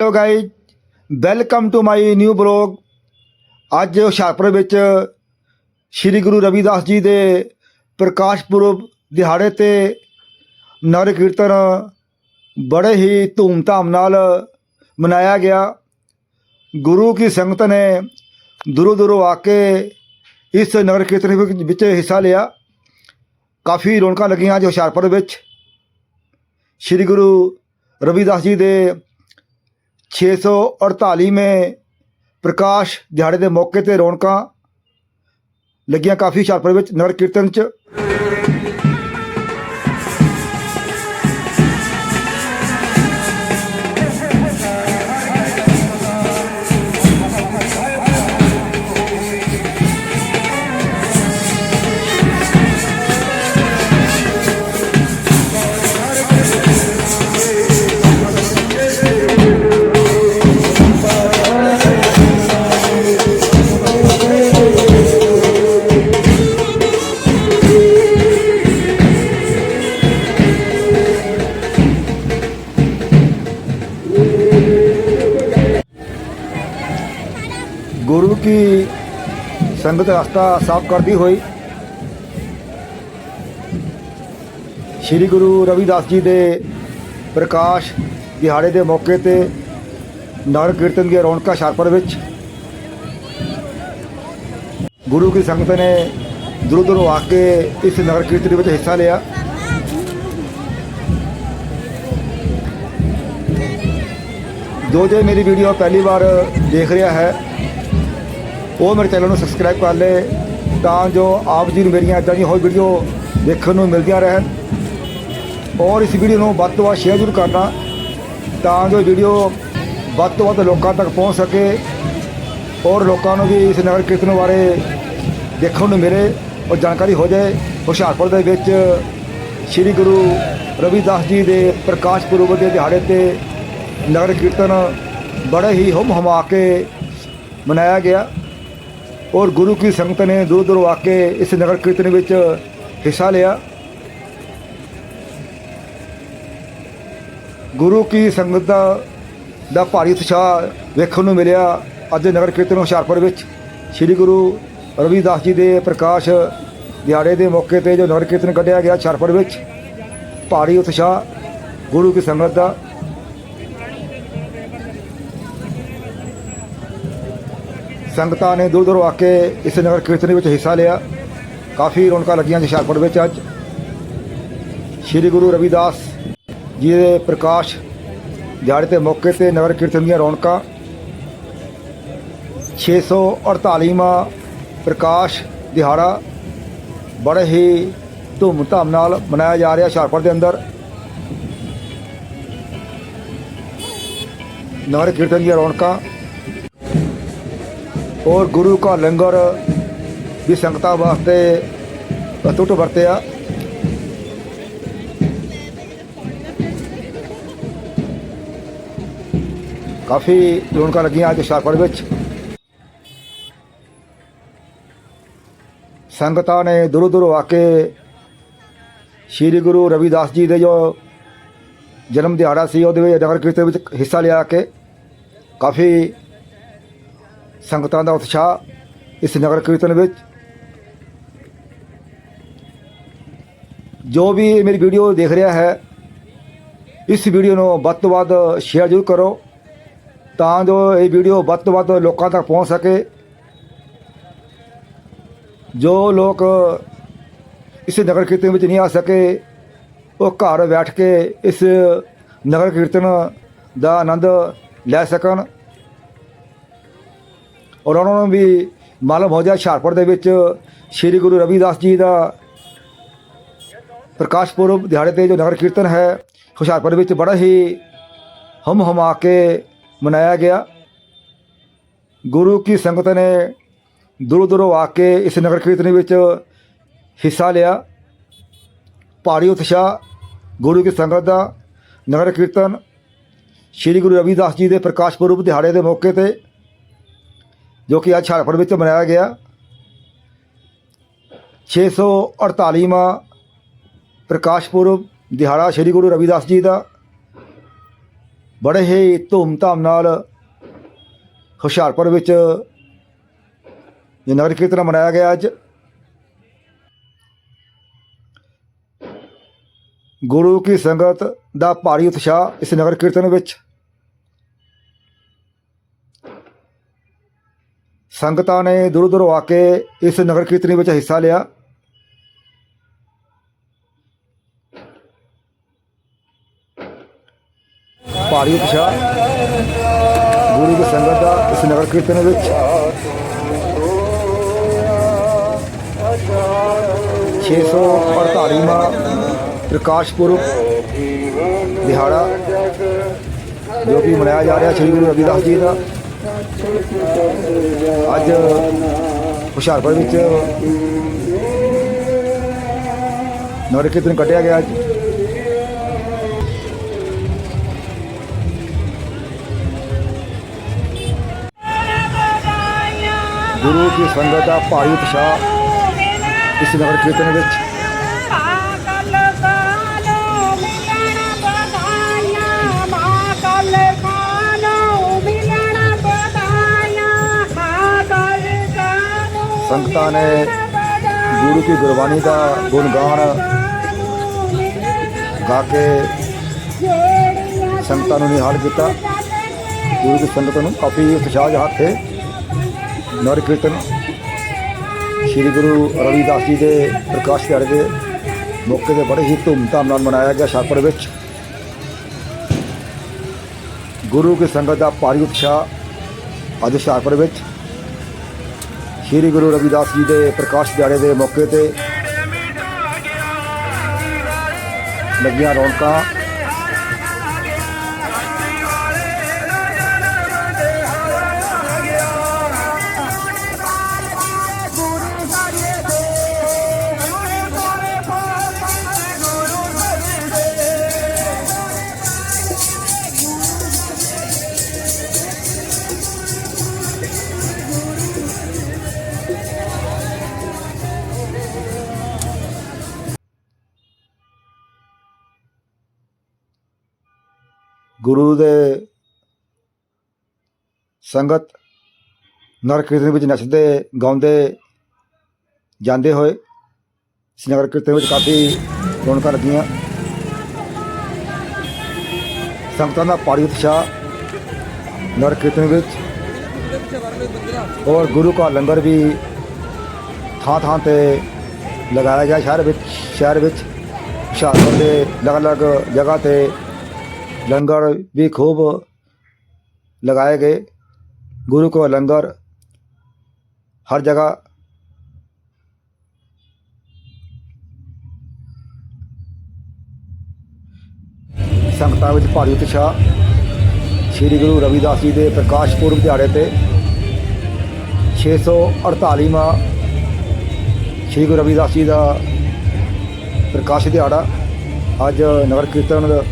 Hello guys welcome to my new vlog ਅੱਜ ਹੁਸ਼ਿਆਰਪੁਰ ਵਿੱਚ ਸ੍ਰੀ ਗੁਰੂ ਰਵਿਦਾਸ ਜੀ ਦੇ ਪ੍ਰਕਾਸ਼ ਪੁਰਬ ਦਿਹਾੜੇ ਤੇ ਨਗਰ ਕੀਰਤਨ ਬੜੇ ਹੀ ਧੂਮਧਾਮ ਨਾਲ ਮਨਾਇਆ ਗਿਆ। ਗੁਰੂ ਕੀ ਸੰਗਤ ਨੇ ਦੂਰੋਂ ਦੂਰੋਂ ਆ ਕੇ ਇਸ ਨਗਰ ਕੀਰਤਨ ਵਿੱਚ ਵਿੱਚ ਹਿੱਸਾ ਲਿਆ। ਕਾਫੀ ਰੌਣਕਾਂ ਲੱਗੀਆਂ ਅੱਜ ਹੁਸ਼ਿਆਰਪੁਰ ਵਿੱਚ। ਸ੍ਰੀ ਗੁਰੂ ਰਵਿਦਾਸ ਜੀ ਦੇ 648ਵੇਂ ਪ੍ਰਕਾਸ਼ ਦਿਹਾੜੇ ਦੇ ਮੌਕੇ ਤੇ ਰੌਣਕਾਂ ਲੱਗੀਆਂ। ਕਾਫੀ ਹੁਸ਼ਿਆਰਪੁਰ ਵਿੱਚ ਨਗਰ ਕੀਰਤਨ ਚ ਗੁਰੂ ਕੀ ਸੰਗਤ ਰਸਤਾ ਸਾਫ਼ ਕਰਦੀ ਹੋਈ। ਸ੍ਰੀ ਗੁਰੂ ਰਵਿਦਾਸ ਜੀ ਦੇ ਪ੍ਰਕਾਸ਼ ਦਿਹਾੜੇ ਦੇ ਮੌਕੇ ਤੇ ਨਗਰ ਕੀਰਤਨ ਦੀਆਂ ਰੌਣਕਾਂ ਹੁਸ਼ਿਆਰਪੁਰ ਵਿੱਚ ਗੁਰੂ ਕੀ ਸੰਗਤ ਨੇ ਦੂਰੋਂ ਦੂਰੋਂ ਆ ਕੇ ਇਸ ਨਗਰ ਕੀਰਤਨ ਵਿੱਚ ਹਿੱਸਾ ਲਿਆ। ਜੋ ਜੇ ਮੇਰੀ ਵੀਡੀਓ ਪਹਿਲੀ ਵਾਰ ਦੇਖ ਰਿਹਾ ਹੈ। ਉਹ ਮੇਰੇ ਚੈਨਲ ਨੂੰ ਸਬਸਕ੍ਰਾਈਬ ਕਰ ਲੇ ਤਾਂ ਜੋ ਆਪ ਜੀ ਨੂੰ ਮੇਰੀਆਂ ਇੱਦਾਂ ਦੀਆਂ ਹੋਰ ਵੀਡੀਓ ਦੇਖਣ ਨੂੰ ਮਿਲਦੀਆਂ ਰਹਿਣ। ਔਰ ਇਸ ਵੀਡੀਓ ਨੂੰ ਵੱਧ ਤੋਂ ਵੱਧ ਸ਼ੇਅਰ ਜ਼ਰੂਰ ਕਰਨਾ ਤਾਂ ਜੋ ਵੀਡੀਓ ਵੱਧ ਤੋਂ ਵੱਧ ਲੋਕਾਂ ਤੱਕ ਪਹੁੰਚ ਸਕੇ ਔਰ ਲੋਕਾਂ ਨੂੰ ਵੀ ਇਸ ਨਗਰ ਕੀਰਤਨ ਬਾਰੇ ਦੇਖਣ ਨੂੰ ਮਿਲੇ ਔਰ ਜਾਣਕਾਰੀ ਹੋ ਜਾਏ। ਹੁਸ਼ਿਆਰਪੁਰ ਦੇ ਵਿੱਚ ਸ੍ਰੀ ਗੁਰੂ ਰਵਿਦਾਸ ਜੀ ਦੇ ਪ੍ਰਕਾਸ਼ ਪੁਰਬ ਦੇ ਦਿਹਾੜੇ ਤੇ ਨਗਰ ਕੀਰਤਨ ਬੜੇ ਹੀ ਹੁਮ ਹਮਾ ਕੇ ਮਨਾਇਆ ਗਿਆ। ਔਰ ਗੁਰੂ ਕੀ ਸੰਗਤ ਨੇ ਦੂਰ ਦੂਰ ਆ ਕੇ ਇਸ ਨਗਰ ਕੀਰਤਨ ਵਿੱਚ ਹਿੱਸਾ ਲਿਆ। ਗੁਰੂ ਕੀ ਸੰਗਤ ਦਾ ਦਾ ਭਾਰੀ ਉਤਸ਼ਾਹ ਵੇਖਣ ਨੂੰ ਮਿਲਿਆ ਅੱਜ ਨਗਰ ਕੀਰਤਨ ਹੁਸ਼ਿਆਰਪੁਰ ਵਿੱਚ। ਸ੍ਰੀ ਗੁਰੂ ਰਵਿਦਾਸ ਜੀ ਦੇ ਪ੍ਰਕਾਸ਼ ਦਿਹਾੜੇ ਦੇ ਮੌਕੇ ਤੇ ਜੋ ਨਗਰ ਕੀਰਤਨ ਕੱਢਿਆ ਗਿਆ ਹੁਸ਼ਿਆਰਪੁਰ ਵਿੱਚ। ਭਾਰੀ ਉਤਸ਼ਾਹ ਗੁਰੂ ਕੀ ਸੰਗਤ ਦਾ। ਸੰਗਤਾਂ ਨੇ ਦੂਰ ਦੂਰੋਂ ਆ ਕੇ ਇਸ ਨਗਰ ਕੀਰਤਨ ਵਿੱਚ ਹਿੱਸਾ ਲਿਆ। ਕਾਫੀ ਰੌਣਕਾਂ ਲੱਗੀਆਂ ਹੁਸ਼ਿਆਰਪੁਰ ਵਿੱਚ ਅੱਜ। ਸ੍ਰੀ ਗੁਰੂ ਰਵਿਦਾਸ ਜੀ ਦੇ ਪ੍ਰਕਾਸ਼ ਦਿਹਾੜੇ ਦੇ ਮੌਕੇ ਤੇ ਨਗਰ ਕੀਰਤਨ ਦੀਆਂ ਰੌਣਕਾਂ। 648ਵਾਂ ਪ੍ਰਕਾਸ਼ ਦਿਹਾੜਾ ਬੜੇ ਹੀ ਧੂਮਧਾਮ ਨਾਲ ਮਨਾਇਆ ਜਾ ਰਿਹਾ ਹੁਸ਼ਿਆਰਪੁਰ ਦੇ ਅੰਦਰ। ਨਗਰ ਕੀਰਤਨ ਦੀਆਂ ਰੌਣਕਾਂ ਔਰ ਗੁਰੂ ਕਾ ਲੰਗਰ ਵੀ ਸੰਗਤਾਂ ਵਾਸਤੇ ਅਟੁੱਟ ਵਰਤਿਆ। ਕਾਫੀ ਰੌਣਕਾਂ ਲੱਗੀਆਂ ਅੱਜ ਹੁਸ਼ਿਆਰਪੁਰ ਵਿੱਚ। ਸੰਗਤਾਂ ਨੇ ਦੂਰੋਂ ਦੂਰੋਂ ਆ ਕੇ ਸ੍ਰੀ ਗੁਰੂ ਰਵਿਦਾਸ ਜੀ ਦੇ ਜੋ ਜਨਮ ਦਿਹਾੜਾ ਸੀ, ਉਹਦੇ ਵਿੱਚ ਨਗਰ ਕੀਰਤਨ ਵਿੱਚ ਹਿੱਸਾ ਲਿਆ ਕੇ ਕਾਫੀ ਸੰਗਤਾਂ ਦਾ ਉਤਸ਼ਾਹ ਇਸ ਨਗਰ ਕੀਰਤਨ ਵਿੱਚ। ਜੋ ਵੀ ਮੇਰੀ ਵੀਡੀਓ ਦੇਖ ਰਿਹਾ ਹੈ, ਇਸ ਵੀਡੀਓ ਨੂੰ ਵੱਧ ਤੋਂ ਵੱਧ ਸ਼ੇਅਰ ਜ਼ਰੂਰ ਕਰੋ, ਤਾਂ ਜੋ ਇਹ ਵੀਡੀਓ ਵੱਧ ਤੋਂ ਵੱਧ ਲੋਕਾਂ ਤੱਕ ਪਹੁੰਚ ਸਕੇ। ਜੋ ਲੋਕ ਇਸ ਨਗਰ ਕੀਰਤਨ ਵਿੱਚ ਨਹੀਂ ਆ ਸਕੇ, ਉਹ ਘਰ ਬੈਠ ਕੇ ਇਸ ਨਗਰ ਕੀਰਤਨ ਦਾ ਆਨੰਦ ਲੈ ਸਕਣ। ਔਰ ਉਹਨਾਂ ਨੂੰ ਵੀ ਮਾਲੂਮ ਹੋ ਜਾਏ ਹੁਸ਼ਿਆਰਪੁਰ ਦੇ ਵਿੱਚ ਸ੍ਰੀ ਗੁਰੂ ਰਵਿਦਾਸ ਜੀ ਦਾ ਪ੍ਰਕਾਸ਼ ਪੁਰਬ ਦਿਹਾੜੇ ਤੇ ਜੋ ਨਗਰ ਕੀਰਤਨ ਹੈ, ਹੁਸ਼ਿਆਰਪੁਰ ਵਿੱਚ ਬੜਾ ਹੀ ਹਮ ਹਮਾ ਕੇ ਮਨਾਇਆ ਗਿਆ। ਗੁਰੂ ਕੀ ਸੰਗਤ ਨੇ ਦੂਰੋਂ ਦੂਰੋਂ ਆ ਕੇ ਇਸ ਨਗਰ ਕੀਰਤਨ ਵਿੱਚ ਹਿੱਸਾ ਲਿਆ। ਭਾਰੀ ਉਤਸ਼ਾਹ ਗੁਰੂ ਕੀ ਸੰਗਤ ਦਾ ਨਗਰ ਕੀਰਤਨ ਸ੍ਰੀ ਗੁਰੂ ਰਵਿਦਾਸ ਜੀ ਦੇ ਪ੍ਰਕਾਸ਼ ਪੁਰਬ ਦਿਹਾੜੇ ਦੇ ਮੌਕੇ ਤੇ ਜੋ ਕਿ ਅੱਜ ਹੁਸ਼ਿਆਰਪੁਰ ਵਿੱਚ ਮਨਾਇਆ ਗਿਆ। 648ਵਾਂ ਪ੍ਰਕਾਸ਼ ਪੁਰਬ ਦਿਹਾੜਾ ਸ੍ਰੀ ਗੁਰੂ ਰਵਿਦਾਸ ਜੀ ਦਾ। ਬੜੇ ਹੀ ਧੂਮਧਾਮ ਨਾਲ ਹੁਸ਼ਿਆਰਪੁਰ ਵਿੱਚ ਇਹ ਨਗਰ ਕੀਰਤਨ ਮਨਾਇਆ ਗਿਆ ਅੱਜ। ਗੁਰੂ ਕੀ ਸੰਗਤ ਦਾ ਭਾਰੀ ਉਤਸ਼ਾਹ ਇਸ ਨਗਰ ਕੀਰਤਨ ਵਿੱਚ। ਸੰਗਤਾਂ ਨੇ ਦੂਰੋਂ ਦੂਰੋਂ ਆ ਕੇ ਇਸ ਨਗਰ ਕੀਰਤਨ ਵਿੱਚ ਹਿੱਸਾ ਲਿਆ। ਭਾਰੀ ਉਤਸ਼ਾਹ ਗੁਰੂ ਦੀ ਸੰਗਤ ਦਾ ਇਸ ਨਗਰ ਕੀਰਤਨ ਵਿੱਚ। 648ਵਾਂ ਪ੍ਰਕਾਸ਼ ਪੁਰਬ ਦਿਹਾੜਾ ਜੋ ਕਿ ਮਨਾਇਆ ਜਾ ਰਿਹਾ ਸ੍ਰੀ ਗੁਰੂ ਰਵਿਦਾਸ ਜੀ ਦਾ। ਅੱਜ ਹੁਸ਼ਿਆਰਪੁਰ ਵਿੱਚ ਨਗਰ ਕੀਰਤਨ ਕੱਢਿਆ ਗਿਆ ਅੱਜ। ਗੁਰੂ ਕੀ ਸੰਗਤ ਦਾ ਭਾਰੀ ਉਤਸ਼ਾਹ ਇਸ ਨਗਰ ਕੀਰਤਨ ਵਿੱਚ। ਸੰਗਤਾਂ ਨੇ ਗੁਰੂ ਕੀ ਗੁਰਬਾਣੀ ਦਾ ਗੁਣਗਾਨ ਗਾ ਕੇ ਸੰਗਤਾਂ ਨੂੰ ਨਿਹਾਲ ਕੀਤਾ। ਗੁਰੂ ਦੀ ਸੰਗਤ ਨੂੰ ਕਾਫੀ ਉਤਸ਼ਾਹ ਜਹਾ ਥੇ ਨਗਰ ਕੀਰਤਨ ਸ੍ਰੀ ਗੁਰੂ ਰਵਿਦਾਸ ਜੀ ਦੇ ਪ੍ਰਕਾਸ਼ ਦਿਹਾੜੇ ਦੇ ਮੌਕੇ ਤੇ ਬੜੇ ਹੀ ਧੂਮਧਾਮ ਨਾਲ ਮਨਾਇਆ ਗਿਆ ਸ਼ਾਹਪੁਰ ਵਿੱਚ। ਗੁਰੂ ਕੀ ਸੰਗਤ ਦਾ ਭਾਰੀ ਉਤਸ਼ਾਹ ਅੱਜ ਸ਼ਾਹਪੁਰ ਵਿੱਚ ਸ੍ਰੀ ਗੁਰੂ ਰਵਿਦਾਸ ਜੀ ਦੇ ਪ੍ਰਕਾਸ਼ ਦਿਹਾੜੇ ਦੇ ਮੌਕੇ ਤੇ ਲੱਗੀਆਂ ਰੌਣਕਾਂ। ਗੁਰੂ ਦੇ ਸੰਗਤ ਨਗਰ ਕੀਰਤਨ ਵਿੱਚ ਨੱਚਦੇ, ਗਾਉਂਦੇ ਜਾਂਦੇ ਹੋਏ ਇਸ ਨਗਰ ਕੀਰਤਨ ਵਿੱਚ ਕਾਫੀ ਰੌਣਕਾਂ ਲੱਗੀਆਂ। ਸੰਗਤਾਂ ਦਾ ਭਾਰੀ ਉਤਸ਼ਾਹ ਨਗਰ ਕੀਰਤਨ ਵਿੱਚ। ਔਰ ਗੁਰੂ ਕਾ ਲੰਗਰ ਵੀ ਥਾਂ ਥਾਂ ਤੇ ਲਗਾਇਆ ਗਿਆ। ਸ਼ਹਿਰ ਵਿੱਚ ਸ਼ਹਿਰ ਵਿੱਚ, ਹੁਸ਼ਿਆਰਪੁਰ ਦੇ ਅਲੱਗ-ਅਲੱਗ ਜਗ੍ਹਾ ਤੇ ਲੰਗਰ ਵੀ ਖੂਬ ਲਗਾਏ ਗਏ। ਗੁਰੂ ਕੋ ਲੰਗਰ ਹਰ ਜਗ੍ਹਾ ਸੰਗਤਾਂ ਵਿੱਚ ਭਾਰੀ ਉਤਸ਼ਾਹ। ਸ੍ਰੀ ਗੁਰੂ ਰਵਿਦਾਸ ਜੀ ਦੇ ਪ੍ਰਕਾਸ਼ ਪੁਰਬ ਦਿਹਾੜੇ ਤੇ 648ਵਾਂ ਸ੍ਰੀ ਗੁਰੂ ਰਵਿਦਾਸ ਜੀ ਦਾ ਪ੍ਰਕਾਸ਼ ਦਿਹਾੜਾ ਅੱਜ ਨਗਰ ਕੀਰਤਨ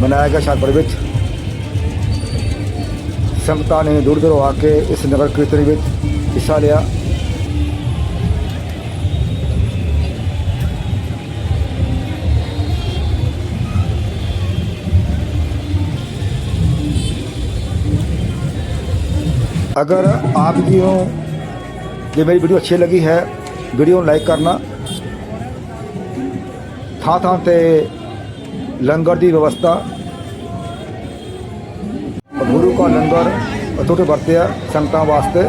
मनाया गया शाद पर्व ने दूर दूर आके इस नगर कीर्तन में हिस्सा लिया। अगर आप भी हो ये मेरी वीडियो अच्छी लगी है, वीडियो लाइक करना। था था ते ਲੰਗਰ ਦੀ ਵਿਵਸਥਾ। ਗੁਰੂ ਕਾ ਲੰਗਰ ਅਟੁੱਟ ਵਰਤਿਆ ਸੰਗਤਾਂ ਵਾਸਤੇ।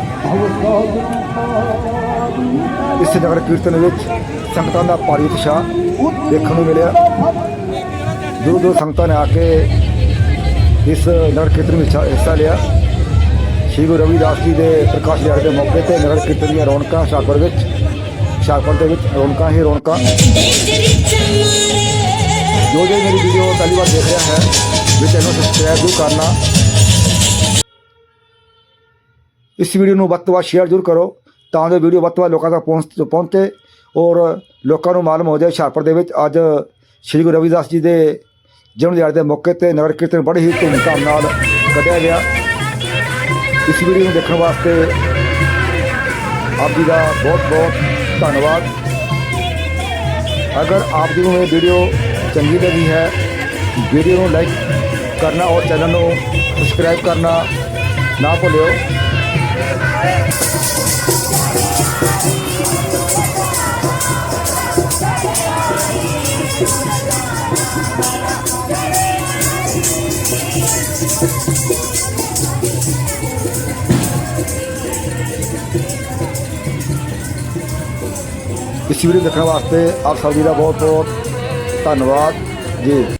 ਇਸ ਨਗਰ ਕੀਰਤਨ ਵਿੱਚ ਸੰਗਤਾਂ ਦਾ ਭਾਰੀ ਉਤਸ਼ਾਹ ਦੇਖਣ ਨੂੰ ਮਿਲਿਆ। ਦੂਰ ਦੂਰ ਸੰਗਤਾਂ ਨੇ ਆ ਕੇ ਇਸ ਨਗਰ ਕੀਰਤਨ ਵਿੱਚ ਹਿੱਸਾ ਲਿਆ। ਸ਼੍ਰੀ ਗੁਰੂ ਰਵਿਦਾਸ ਜੀ ਦੇ ਪ੍ਰਕਾਸ਼ ਦਿਹਾੜੇ ਦੇ ਮੌਕੇ ਤੇ ਨਗਰ ਕੀਰਤਨ ਦੀਆਂ ਰੌਣਕਾਂ ਸ਼ਾਹਪੁਰ ਵਿੱਚ ਸ਼ਾਹਪੁਰ ਦੇ ਵਿੱਚ ਰੌਣਕਾਂ ਹੀ ਰੌਣਕਾਂ। ਜੋ ਜੋ ਮੇਰੀ ਵੀਡੀਓ ਪਹਿਲੀ ਵਾਰ ਦੇਖ ਰਿਹਾ ਹੈ, ਵੀ ਚੈਨਲ ਸਬਸਕ੍ਰਾਈਬ ਜ਼ਰੂਰ ਕਰਨਾ। ਇਸ ਵੀਡੀਓ ਨੂੰ ਵੱਧ ਤੋਂ ਵੱਧ ਸ਼ੇਅਰ ਜ਼ਰੂਰ ਕਰੋ, ਤਾਂ ਜੋ ਵੀਡੀਓ ਵੱਧ ਤੋਂ ਵੱਧ ਲੋਕਾਂ ਤੱਕ ਪਹੁੰਚ ਪਹੁੰਚੇ ਔਰ ਲੋਕਾਂ ਨੂੰ ਮਾਲੂਮ ਹੋ ਜਾਏ ਹੁਸ਼ਿਆਰਪੁਰ ਦੇ ਵਿੱਚ ਅੱਜ ਸ਼੍ਰੀ ਗੁਰੂ ਰਵਿਦਾਸ ਜੀ ਦੇ ਜਨਮ ਦਿਹਾੜੇ ਦੇ ਮੌਕੇ ਤੇ ਨਗਰ ਕੀਰਤਨ ਬੜੀ ਹੀ ਧੂਮਧਾਮ ਨਾਲ ਕੱਢਿਆ ਗਿਆ। ਇਸ ਵੀਡੀਓ ਨੂੰ ਦੇਖਣ ਵਾਸਤੇ ਆਪ ਜੀ ਦਾ ਬਹੁਤ ਬਹੁਤ ਧੰਨਵਾਦ। ਅਗਰ ਆਪ ਜੀ ਨੂੰ ਇਹ ਵੀਡੀਓ ਚੰਗੀ ਲੱਗੀ ਹੈ ਵੀਡੀਓ ਨੂੰ ਲਾਈਕ ਕਰਨਾ ਔਰ ਚੈਨਲ ਨੂੰ ਸਬਸਕ੍ਰਾਈਬ ਕਰਨਾ ਨਾ ਭੁੱਲਿਓ ਇਸ ਵੀਡੀਓ ਦੇਖਣ ਵਾਸਤੇ ਆਪ ਸਭ ਜੀ ਦਾ ਬਹੁਤ ਬਹੁਤ ਧੰਨਵਾਦ ਜੀ।